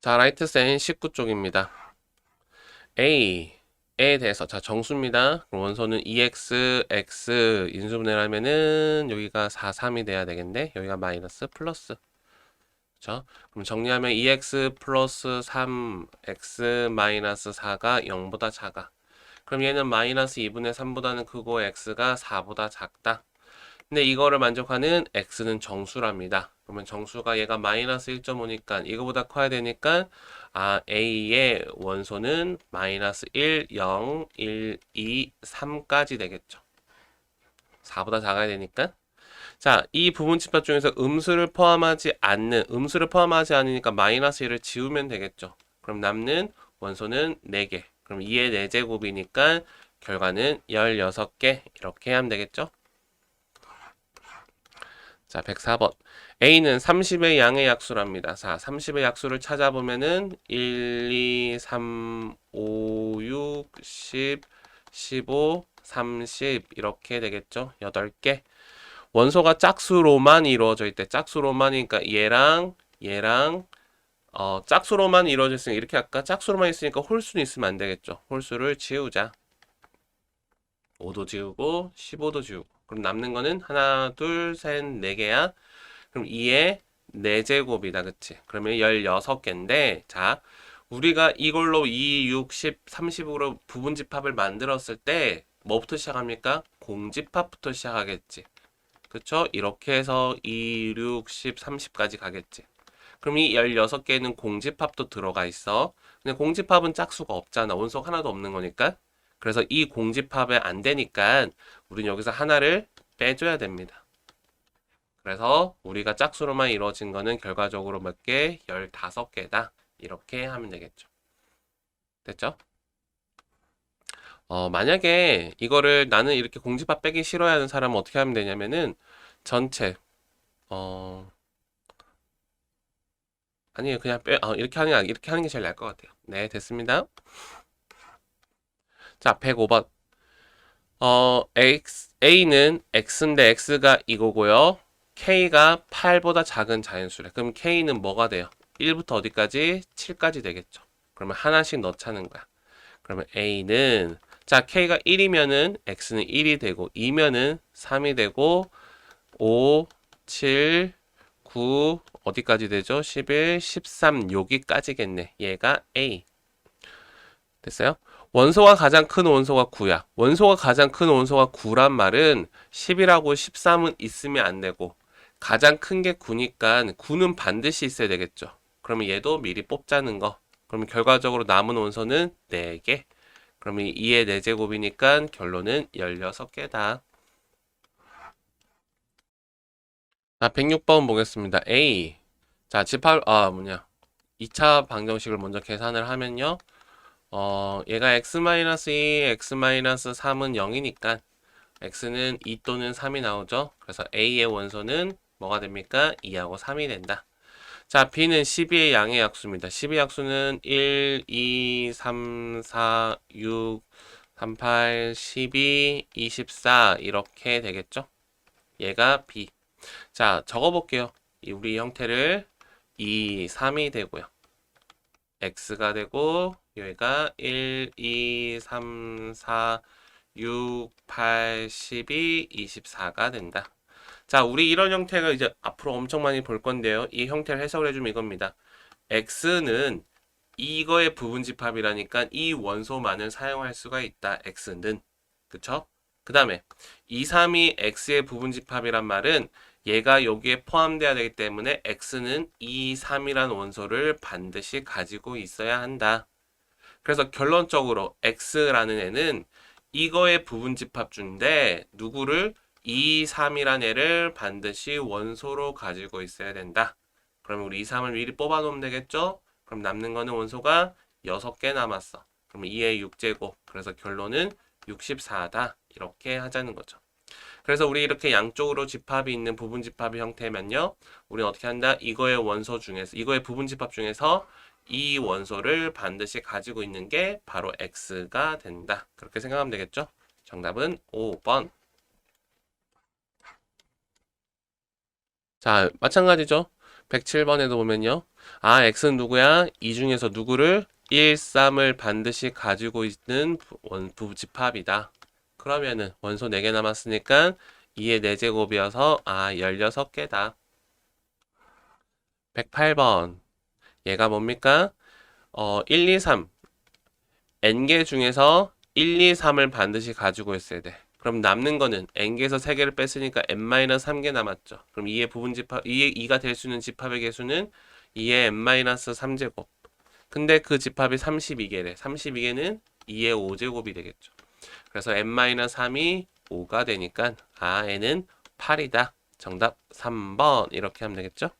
자, 라이트 센 19쪽입니다. A에 대해서 자, 정수입니다. 그럼 원소는 2x, x 인수분해를 하면은 여기가 4, 3이 돼야 되겠네. 여기가 마이너스 플러스. 그렇죠? 그럼 정리하면 2x 플러스 3, x 마이너스 4가 0보다 작아. 그럼 얘는 마이너스 2분의 3보다는 크고 x가 4보다 작다. 근데 이거를 만족하는 x는 정수랍니다. 그러면 정수가 얘가 마이너스 1.5니까 이거보다 커야 되니까 아 a의 원소는 마이너스 1, 0, 1, 2, 3까지 되겠죠. 4보다 작아야 되니까. 자, 이 부분 집합 중에서 음수를 포함하지 않는, 음수를 포함하지 않으니까 마이너스 1을 지우면 되겠죠. 그럼 남는 원소는 4개. 그럼 2의 4제곱이니까 결과는 16개. 이렇게 하면 되겠죠. 자, 104번. A는 30의 양의 약수랍니다. 자, 30의 약수를 찾아보면은 1, 2, 3, 5, 6, 10, 15, 30 이렇게 되겠죠. 8개. 원소가 짝수로만 이루어져 있대. 짝수로만 이니까 얘랑 얘랑 어, 짝수로만 이루어져 있으니까 이렇게 할까? 짝수로만 있으니까 홀수는 있으면 안 되겠죠. 홀수를 지우자. 5도 지우고 15도 지우고. 그럼 남는 거는 하나, 둘, 셋, 네 개야. 그럼 2의 4제곱이다. 그치? 그러면 16개인데, 자, 우리가 이걸로 2, 6, 10, 30으로 부분집합을 만들었을 때, 뭐부터 시작합니까? 공집합부터 시작하겠지. 그쵸? 이렇게 해서 2, 6, 10, 30까지 가겠지. 그럼 이 16개는 공집합도 들어가 있어. 근데 공집합은 짝수가 없잖아. 원소가 하나도 없는 거니까. 그래서 이 공집합에 안 되니까 우린 여기서 하나를 빼줘야 됩니다. 그래서 우리가 짝수로만 이루어진 거는 결과적으로 몇 개? 15개다. 이렇게 하면 되겠죠. 됐죠? 어, 만약에 이거를 나는 이렇게 공집합 빼기 싫어야 하는 사람은 어떻게 하면 되냐면은 전체 어 아니에요 그냥 빼 어, 이렇게 하는 게 아니- 이렇게 하는 게 제일 나을 것 같아요. 네 됐습니다. 자 105번 어 x a는 x인데 x가 이거고요. k가 8보다 작은 자연수래. 그럼 k는 뭐가 돼요? 1부터 어디까지? 7까지 되겠죠. 그러면 하나씩 넣자는 거야. 그러면 a는 자 k가 1이면은 x는 1이 되고 2면은 3이 되고 5, 7, 9 어디까지 되죠? 11, 13 여기까지겠네. 얘가 a 됐어요? 원소가 가장 큰 원소가 9야. 원소가 가장 큰 원소가 9란 말은 10이라고 13은 있으면 안 되고 가장 큰 게 9니까 9는 반드시 있어야 되겠죠. 그러면 얘도 미리 뽑자는 거. 그러면 결과적으로 남은 원소는 4개. 그러면 2의 4제곱이니까 결론은 16개다. 자, 106번 보겠습니다. A. 자, 집합, 아, 뭐냐. 2차 방정식을 먼저 계산을 하면요. 어, 얘가 x-2, x-3은 0이니까 x는 2 또는 3이 나오죠. 그래서 a의 원소는 뭐가 됩니까? 2하고 3이 된다. 자, b는 12의 양의 약수입니다. 12의 약수는 1, 2, 3, 4, 6, 38, 12, 24 이렇게 되겠죠. 얘가 b. 자, 적어볼게요. 이 우리 형태를 2, 3이 되고요. X가 되고 여기가 1, 2, 3, 4, 6, 8, 12, 24가 된다. 자, 우리 이런 형태가 이제 앞으로 엄청 많이 볼 건데요. 이 형태를 해석을 해주면 이겁니다. x는 이거의 부분집합이라니까 이 원소만을 사용할 수가 있다. x는. 그쵸? 그 다음에 2, 3이 x의 부분집합이란 말은 얘가 여기에 포함되어야 되기 때문에 x는 2, 3이라는 원소를 반드시 가지고 있어야 한다. 그래서 결론적으로 x라는 애는 이거의 부분 집합 중인데 누구를 2, 3이라는 애를 반드시 원소로 가지고 있어야 된다. 그러면 우리 2, 3을 미리 뽑아 놓으면 되겠죠? 그럼 남는 거는 원소가 6개 남았어. 그러면 2의 6제곱. 그래서 결론은 64다. 이렇게 하자는 거죠. 그래서 우리 이렇게 양쪽으로 집합이 있는 부분 집합의 형태면요. 우리는 어떻게 한다? 이거의 원소 중에서 이거의 부분 집합 중에서 이 원소를 반드시 가지고 있는 게 바로 x가 된다. 그렇게 생각하면 되겠죠? 정답은 5번. 자, 마찬가지죠. 107번에도 보면요. 아, x는 누구야? 이 중에서 누구를 1, 3을 반드시 가지고 있는 부- 원, 부집합이다. 그러면은 원소 4개 남았으니까 2의 4제곱이어서 아, 16개다. 108번. 얘가 뭡니까? 어, 1, 2, 3. n개 중에서 1, 2, 3을 반드시 가지고 있어야 돼. 그럼 남는 거는 n개에서 3개를 뺐으니까 n-3개 남았죠. 그럼 2의 부분 집합, 2의 2가 될 수 있는 집합의 개수는 2의 n-3제곱. 근데 그 집합이 32개래. 32개는 2의 5제곱이 되겠죠. 그래서 n-3이 5가 되니까 아 n은 8이다. 정답 3번 이렇게 하면 되겠죠?